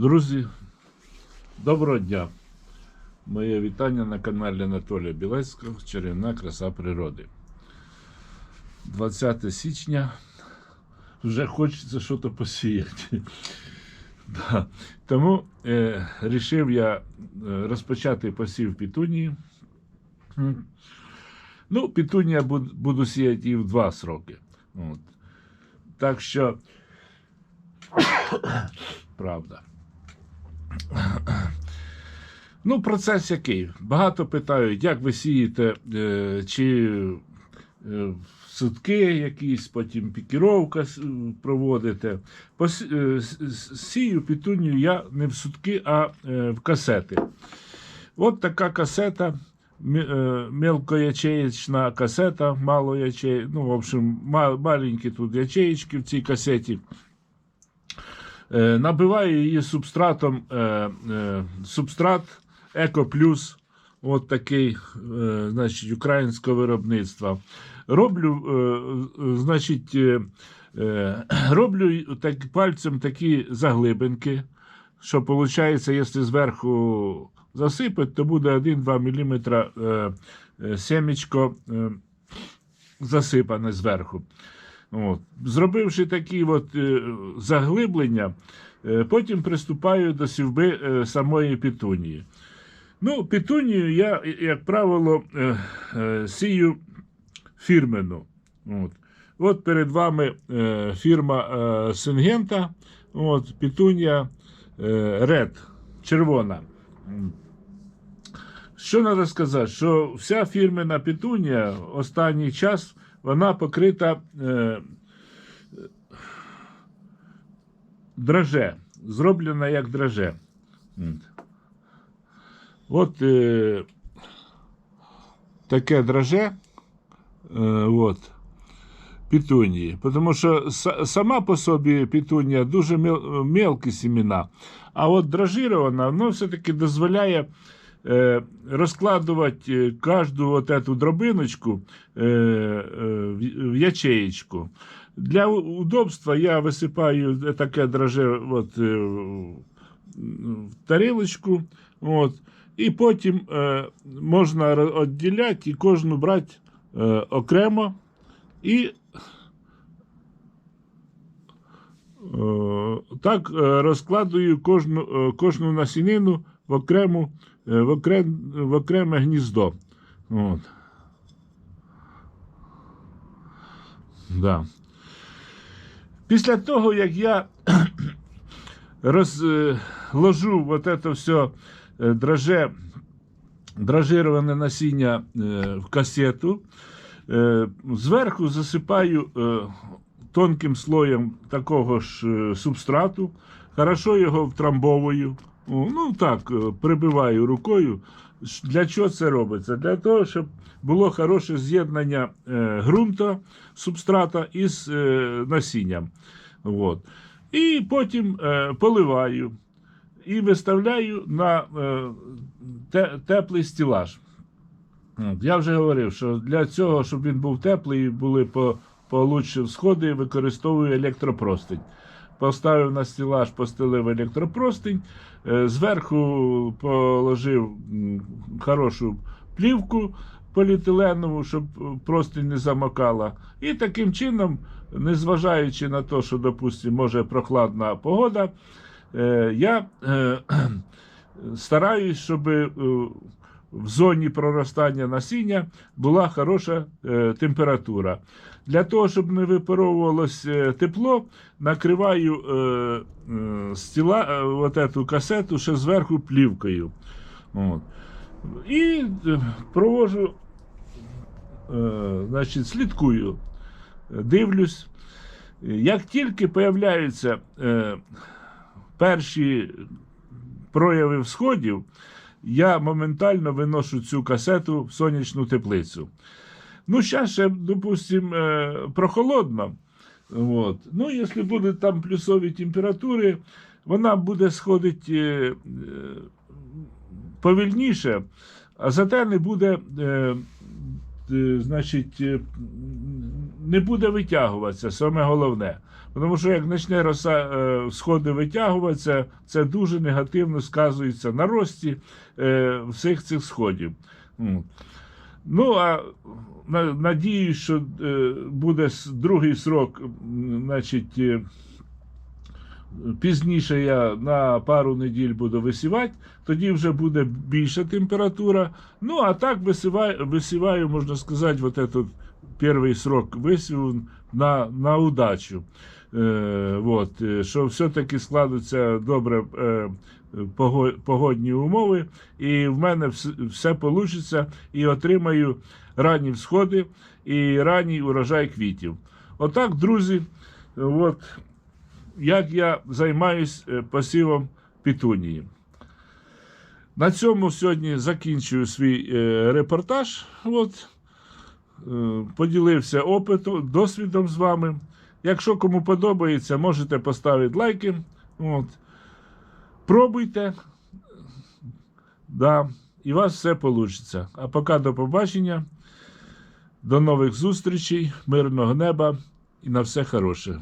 Друзі, доброго дня! Моє вітання на каналі Анатолія Білецького Чарівна краса природи. 20 січня вже хочеться щось посіяти. Да. Тому е, рішив я е, розпочати посів пітунії. Ну, пітунія буд- буду сіяти і в два сроки. От. Так що, правда. Ну, процес який? Багато питають, як ви сієте, е, чи е, в сутки якісь, потім пікіровка проводите. Е, Сію пітунію я не в сутки, а в касети. От така касета, мелкоячеєчна касета, мало ячей, ну, в общем, маленькі тут ячеєчки в цій касеті. Е, Набиваю її субстратом, е, е, субстрат Еко Плюс, от такий, значить, українського виробництва. Роблю, значить, роблю так, пальцем такі заглибинки, що виходить, якщо зверху засипати, то буде 1-2 мм семечко е, засипане зверху. От. Зробивши такі от, е, заглиблення, е, потім приступаю до сівби е, самої пітунії. Ну, пітунію я, як правило, е, е, сію фірмену. От. От перед вами е, фірма е, Сингента, от, пітунія е, Red, червона. Що треба сказати? Що вся фірмена пітунія останній час вона покрита е, драже, зроблена як драже. От е, таке драже. Е, от, пітунії. Тому що сама по собі пітунія дуже мел, мелкі сімена, а от дражирована, воно все-таки дозволяє е, розкладувати е, кожну от эту дробиночку е, в- ячеєчку. Для удобства я висипаю таке драже от, е, в тарілочку. От, і потім можна відділяти і кожну брати окремо і так розкладую кожну, кожну насінину в, окрему, е, в, окрем, в окреме гніздо. От. Да. Після того, як я розложу вот это все е, драже, дражироване насіння е, в касету, зверху засипаю тонким слоєм такого ж субстрату, хорошо його втрамбовую. Ну так, е, прибиваю рукою. Для чого це робиться? Для того, щоб було хороше з'єднання е, ґрунту, субстрата із е, насінням. От. І потім поливаю і виставляю на теплий стілаж. Я вже говорив, що для цього, щоб він був теплий були по, получше всходи, використовую електропростень. Поставив на стілаж, постелив електропростень, е, зверху положив хорошу плівку поліетиленову, щоб простень не замокала. І таким чином, незважаючи на те, що, допустимо, може прохладна погода, е, я е, стараюсь, щоб в зоні проростання насіння була хороша е, температура. Для того, щоб не випаровувалось е, тепло, накриваю е, е, стіла, е, от эту касету ще зверху плівкою. От. І е, провожу, е, значить, слідкую, дивлюсь. Як тільки появляються е, перші прояви всходів, я моментально виношу цю касету в сонячну теплицю. Ну, зараз ще, допустимо, е, прохолодно. От. Ну, якщо будуть там плюсові температури, вона буде сходити е, е, повільніше, а зате не буде, значить, не буде витягуватися, саме головне. Тому що як почне роса е, сходи витягуватися, це дуже негативно сказується на рості е, всіх цих сходів. Ну, а на- надіюсь, що е, буде другий срок, значить. Пізніше я на пару неділь буду висівати, тоді вже буде більша температура. Ну, а так висіваю, висіваю можна сказати, вот этот перший срок висіву на, на удачу. Е, вот, е, що все-таки складуться добре е, погодні умови, і в мене все вийде, і отримаю ранні всходи і ранній урожай квітів. Отак, друзі, от, як я займаюсь е, посівом петунії. На цьому сьогодні закінчую свій е, репортаж. От, поділився опитом, досвідом з вами. Якщо кому подобається, можете поставити лайки. От. Пробуйте. Да, і у вас все вийде. А поки до побачення. До нових зустрічей, мирного неба і на все хороше.